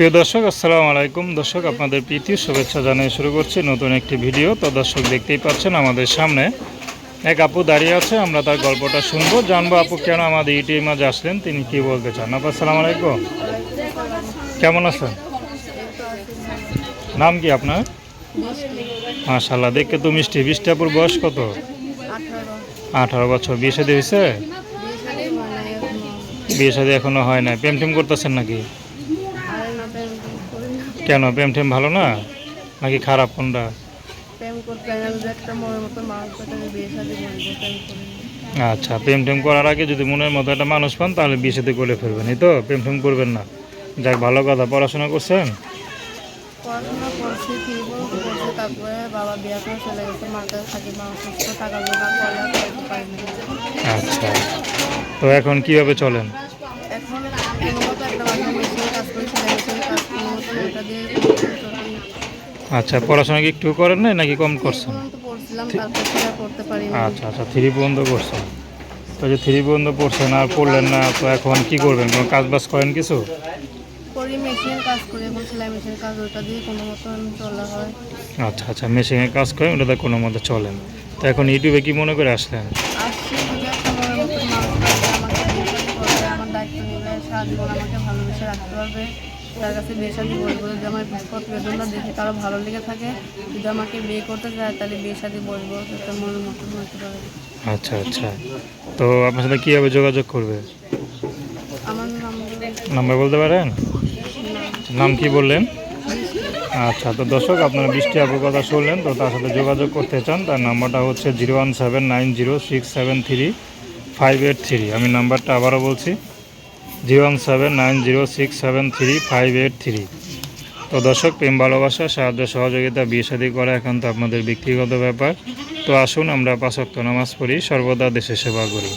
প্রিয় দর্শক আসসালামু আলাইকুম। দর্শক আপনাদের প্রীতি শুভেচ্ছা জানিয়ে শুরু করছি নতুন একটি ভিডিও। তো দর্শক দেখতেই পাচ্ছেন আমাদের সামনে এক আপু দাঁড়িয়ে আছে আমরা তার গল্পটা শুনব। জানব আপু কেন আমাদের ইউটিউব মাঝে আসলেন তিনি কি বলতে চান? আপু আসসালামু আলাইকুম। কেমন আছেন? নাম কি আপনার? মাশাল্লাহ দেখতে তো মিষ্টি। বৃষ্টি আপুর বয়স কত? আঠারো বছর। বিয়ে শাদী হয়েছে? বিয়ে শাদী মানে এখনও হয় না প্রেম টেম করতেছেন নাকি আরে না প্রেম করি না কেন? প্রেম টেম ভালো না? নাকি খারাপ কোনটা। আচ্ছা প্রেম টেম করার আগে যদি মনের মতো একটা মানুষ পান তাহলে বিয়ে সাথে করে ফেলবেন। এই তো প্রেম টেম করবেন না। যাক ভালো কথা। পড়াশোনা করছেন? আচ্ছা। তো এখন বলতে করছি ওটা দিয়ে আচ্ছা পড়াশোনা কি একটু করেন নাই নাকি কম করছেন? না আচ্ছা আচ্ছা থ্রি পর্যন্ত করছেন তো যে থ্রি পর্যন্ত পড়ছেন আর পড়লেন না তো এখন কি করবেন? কোনো কাজ বাজ করেন কিছু? করি মেশিনের কাজ করি এখন সেলাই মেশিনের কাজ ওটা দিয়ে কোনো মতো চলা হয়। আচ্ছা আচ্ছা মেশিনে কাজ করেন ওটাতে কোনো মতো চলেন। তো এখন ইউটিউবে কি মনে করে আসলেন? আমার দায়িত্ব নেবে সারা জীবন আমাকে ভালোবেসে রাখতে পারবে। তার কাছে বিয়ে শাদি বলব যদি আমার প্রতিবেদনটা দেখে কারও ভালো লেগে থাকে। যদি আমাকে বিয়ে করতে চায় তাহলে বিয়ে শাদি বলব যাতে মনের মতো হতে পারে। আচ্ছা আচ্ছা। তো আপনার সাথে কীভাবে যোগাযোগ করবে? আমার নাম নাম্বার বলতে পারেন? নাম কি বললেন? আচ্ছা তো দর্শক আপনারা বৃষ্টি আপুর কথা শুনলেন তো তার সাথে যোগাযোগ করতে চান তার নাম্বারটা হচ্ছে zero one seven nine zero six seven three five eight three. আমি নাম্বারটা আবারও বলছি zero one seven nine zero six seven three five eight three. তো দর্শক, প্রেম, ভালোবাসা, সাহায্য, সহযোগিতা, বিয়ে শাদী করা এখন তো আপনাদের ব্যক্তিগত ব্যাপার। তো আসুন আমরা পাঁচক্ত নামাজ পড়ি, সর্বদা দেশে সেবা করি।